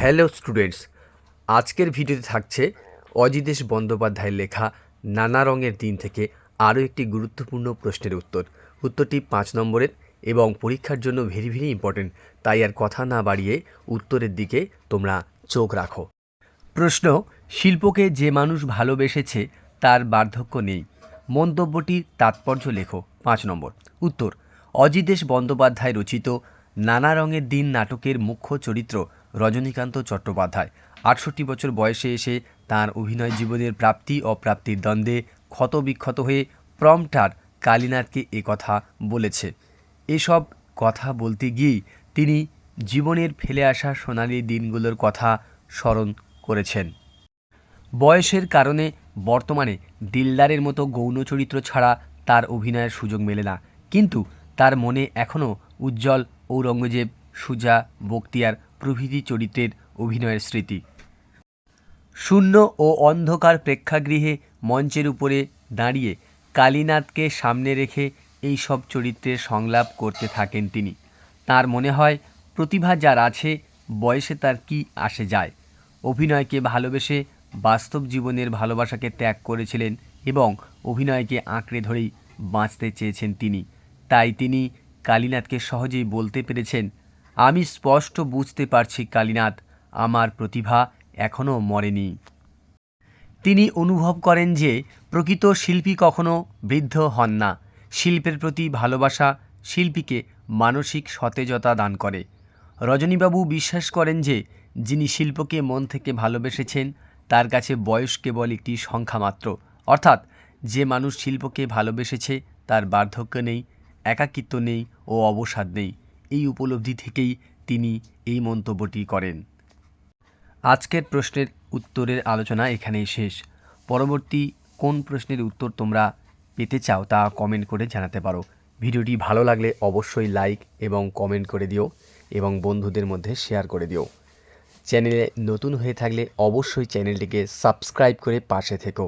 Hello students, আজকের ভিডিওতে থাকছে অজিতেশ বন্দ্যোপাধ্যায়ের লেখা নানা রঙের দিন থেকে আরও একটি গুরুত্বপূর্ণ প্রশ্নের উত্তর। উত্তরটি পাঁচ নম্বরের এবং পরীক্ষার জন্য ভেরি ভেরি ইম্পর্টেন্ট তাই আর কথা না বাড়িয়ে উত্তরের দিকে তোমরা চোখ রাখো। প্রশ্ন, শিল্পকে যে মানুষ ভালোবেসেছে তার বার্ধক্য নেই। মন্তব্যটির তাৎপর্য লেখো, পাঁচ নম্বর। উত্তর, অজিতেশ বন্দ্যোপাধ্যায় রচিত নানা রঙের দিন নাটকের মুখ্য চরিত্র রজনীকান্ত চট্টোপাধ্যায়। আটষট্টি বছর বয়সে এসে তার অভিনয় জীবনের প্রাপ্তি অপ্রাপ্তির দ্বন্দ্বে ক্ষতবিক্ষত হয়ে প্রম্পটার কালীনাথকে কথা বলেছে। এসব কথা বলতে গিয়েই তিনি জীবনের ফেলে আসা সোনালি দিনগুলোর কথা স্মরণ করেছেন। বয়সের কারণে বর্তমানে দিলদারের মতো গৌণ চরিত্র ছাড়া তার অভিনয়ের সুযোগ মেলে না। কিন্তু তার মনে এখনও উজ্জ্বল ঔরঙ্গজেব, সুজা বক্তিয়ার প্রভৃতি চরিত্রের অভিনয়ের স্মৃতি। শূন্য ও অন্ধকার প্রেক্ষাগৃহে মঞ্চের উপরে দাঁড়িয়ে কালীনাথকে সামনে রেখে এই সব চরিত্রের সংলাপ করতে থাকেন তিনি। তার মনে হয়, প্রতিভা যার আছে, বয়সে তার কি আসে যায়। অভিনয়কে ভালোবেসে বাস্তব জীবনের ভালোবাসাকে ত্যাগ করেছিলেন এবং অভিনয়কে আঁকড়ে ধরেই বাঁচতে চেয়েছেন তিনি। তাই তিনি কালীনাথকে সহজেই বলতে পেরেছেন আমি স্পষ্ট বুঝতে পারছি কালীনাথ, আমার প্রতিভা এখনও মরেনি। তিনি অনুভব করেন যে প্রকৃত শিল্পী কখনো বৃদ্ধ হন না। শিল্পের প্রতি ভালোবাসা শিল্পীকে মানসিক সতেজতা দান করে। রজনীবাবু বিশ্বাস করেন যে যিনি শিল্পকে মন থেকে ভালোবেসেছেন, তার কাছে বয়স কেবল একটি সংখ্যা মাত্র। অর্থাৎ যে মানুষ শিল্পকে ভালোবেসেছে, তার বার্ধক্য নেই, একাকিত্ব নেই ও অবসাদ নেই। এই উপলব্ধি থেকেই তিনি এই মন্তব্যটি করেন। আজকের প্রশ্নের উত্তরের আলোচনা এখানেই শেষ। পরবর্তী কোন প্রশ্নের উত্তর তোমরা পেতে চাও তা কমেন্ট করে জানাতে পারো। ভিডিওটি ভালো লাগলে অবশ্যই লাইক এবং কমেন্ট করে দিও এবং বন্ধুদের মধ্যে শেয়ার করে দিও। চ্যানেলে নতুন হয়ে থাকলে অবশ্যই চ্যানেলটিকে সাবস্ক্রাইব করে পাশে থেকো।